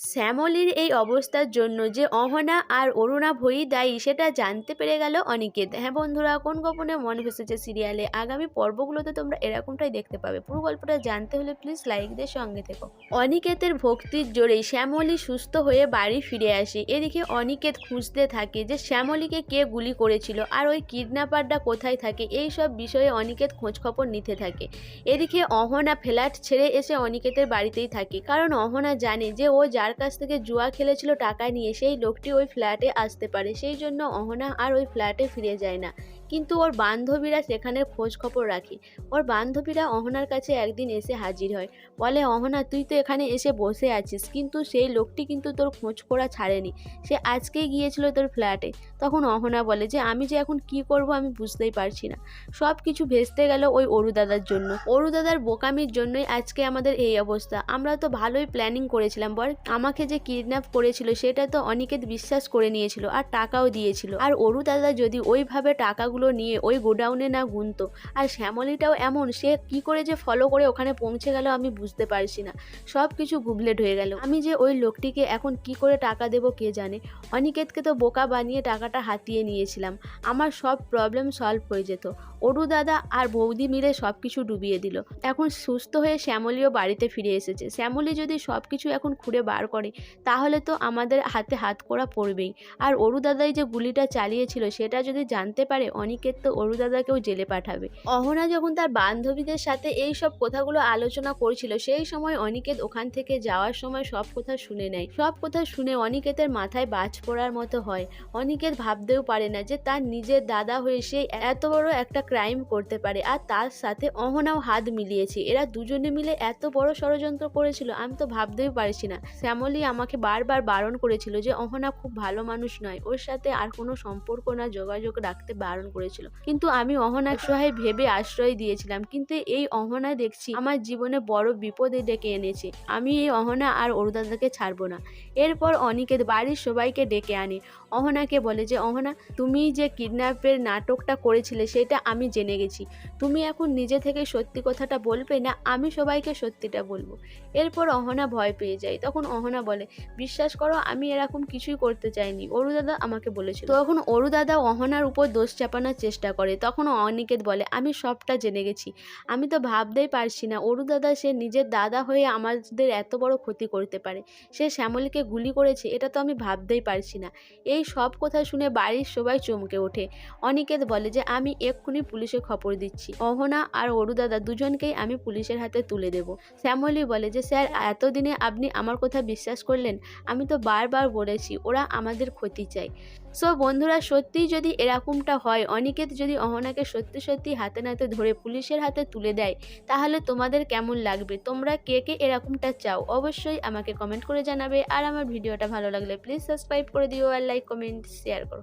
শ্যামলীর এই অবস্থার জন্য যে অহনা আর অরুণা ভয়ই দায়ী, সেটা জানতে পেরে গেল অনিকেত। হ্যাঁ বন্ধুরা, কোন গোপনে মন ভেসেছে সিরিয়ালে আগামী পর্বগুলোতে তোমরা এরকমটাই দেখতে পাবে। পুরো গল্পটা জানতে হলে প্লিজ লাইক দিয়ে সঙ্গে থেকো। অনিকেতের ভক্তির জোরেই শ্যামলী সুস্থ হয়ে বাড়ি ফিরে আসে। এদিকে অনিকেত খুঁজতে থাকে যে শ্যামলীকে কে গুলি করেছিল আর ওই কিডন্যাপারটা কোথায় থাকে, এই সব বিষয়ে অনিকেত খোঁজখবর নিতে থাকে। এদিকে অহনা ফ্ল্যাট ছেড়ে এসে অনিকেতের বাড়িতেই থাকে, কারণ অহনা জানে যে ও যার কাছ থেকে জুয়া খেলেছিল টাকা নিয়ে, সেই লোকটি ওই ফ্ল্যাটে আসতে পারে। সেই জন্য অহনা আর ওই ফ্ল্যাটে ফিরে যায় না। কিন্তু ওর বান্ধবীরা সেখানে খোঁজ খবর রাখে। ওর বান্ধবীরা অহনার কাছে একদিন এসে হাজির হয়। বলে, অহনা, তুই তো এখানে এসে বসে আছিস, কিন্তু সেই লোকটি কিন্তু তোর খোঁজ করা ছাড়েনি। সে আজকেই গিয়েছিল তোর ফ্ল্যাটে। তখন অহনা বলে, যে, আমি যে এখন কি করব আমি বুঝতেই পারছি না। সব কিছু ভেস্তে গেল ওই অরু দাদার জন্য। অরু দাদার বোকামির জন্যই আজকে আমাদের এই অবস্থা। আমরা তো ভালোই প্ল্যানিং করেছিলাম, বল। আমাকে যে কিডন্যাপ করেছিল, সেটা তো অনিকেত বিশ্বাস করে নিয়েছিল আর টাকাও দিয়েছিল। আর অরু দাদা যদি ওইভাবে টাকাগুলো নিয়ে ওই গোডাউনে না গুনতো। আর শ্যামলীটাও এমন, সে কি করে যে ফলো করে ওখানে পৌঁছে গেল আমি বুঝতে পারছি না। সব কিছু গুবলেট হয়ে গেল। আমি যে ওই লোকটিকে এখন কি করে টাকা দেবো কে জানে? অনিকেতকে তো বোকা বানিয়ে টাকাটা হাতিয়ে নিয়েছিলাম। আমার সব প্রবলেম সলভ হয়ে যেত। অরু দাদা আর বৌদি মিলে সব কিছু ডুবিয়ে দিল। এখন সুস্থ হয়ে শ্যামলীও বাড়িতে ফিরে এসেছে। শ্যামলী যদি সব কিছু এখন খুঁড়ে বার করে, তাহলে তো আমাদের হাতে হাত করা পড়বেই। আর অরু দাদাই যে গুলিটা চালিয়েছিল, সেটা যদি জানতে পারে অনিকেত তো অরু দাদাকেও জেলে পাঠাবে। অহনা যখন তার বান্ধবীদের সাথে এই সব কথাগুলো আলোচনা করছিল, সেই সময় অনিকেত ওখান থেকে যাওয়ার সময় সব কথা শুনে নেয়। সব কথা শুনে অনিকেতের মাথায় বাজ পড়ার মতো হয়। অনিকেত ভাবতেও পারে না যে তার নিজের দাদা হয়ে সে এত বড় একটা ক্রাইম করতে পারে। আর তার সাথে অহনাও হাত মিলিয়েছে। এরা দুজনে মিলে এত বড় ষড়যন্ত্র করেছিল, আমি তো ভাবতেই পারছি না। শ্যামলি আমাকে বারবার বারণ করেছিল যে অহনা খুব ভালো মানুষ নয়। ওর সাথে আর কোনো সম্পর্ক না, যোগাযোগ রাখতে বারণ করেছিল। কিন্তু আমি অহনা সহায় ভেবে আশ্রয় দিয়েছিলাম। কিন্তু এই অহনা দেখছি আমার জীবনে বড় বিপদে ডেকে এনেছে। আমি এই অহনা আর অরুদাদাকে ছাড়বো না। এরপর অনিকেত বাড়ির সবাইকে ডেকে আনে। অহনাকে বলে যে, অহনা, তুমি যে কিডন্যাপের নাটকটা করেছিলে সেটা আমি জেনে গেছি। তুমি এখন নিজে থেকে সত্যি কথাটা বলবে না, আমি সবাইকে সত্যিটা বলব এরপর অহনা ভয় পেয়ে যায়। তখন অহনা বলে, বিশ্বাস করো, আমি এরকম কিছুই করতে চাইনি। অরু দাদা আমাকে বলেছিল। তখন অরু দাদা অহনার উপর দোষ চাপানোর চেষ্টা করে। তখন অনিকেত বলে, আমি সবটা জেনে গেছি। আমি তো ভাবতেই পারছি না। অরু দাদা, সে নিজের দাদা হয়ে আমাদের এত বড় ক্ষতি করতে পারে। সে শ্যামলীকে গুলি করেছে, এটা তো আমি ভাবতেই পারছি না। এই সব কথা শুনে বাড়ির সবাই চমকে ওঠে। অনিকেত বলে যে, আমি এক্ষুনি পুলিশে খবর দিচ্ছি। অহনা আর অরু দাদা দুজনকেই আমি পুলিশের হাতে তুলে দেব। শ্যামলী বলে যে, স্যার, এতদিনে আপনি আমার কথা বিশ্বাস করলেন? আমি তো বারবার বলেছি, ওরা আমাদের ক্ষতি চায়। সো বন্ধুরা, সত্যিই যদি এরকমটা হয় অনিকেত যদি অহনাকে সত্যি সত্যি হাতে নাতে ধরে পুলিশের হাতে তুলে দেয়, তাহলে তোমাদের কেমন লাগবে? তোমরা কে কে এরকমটা চাও? অবশ্যই আমাকে কমেন্ট করে জানাবে। আর আমার ভিডিওটা ভালো লাগলে প্লিজ সাবস্ক্রাইব করে দিও আর লাইক কমেন্ট শেয়ার করো।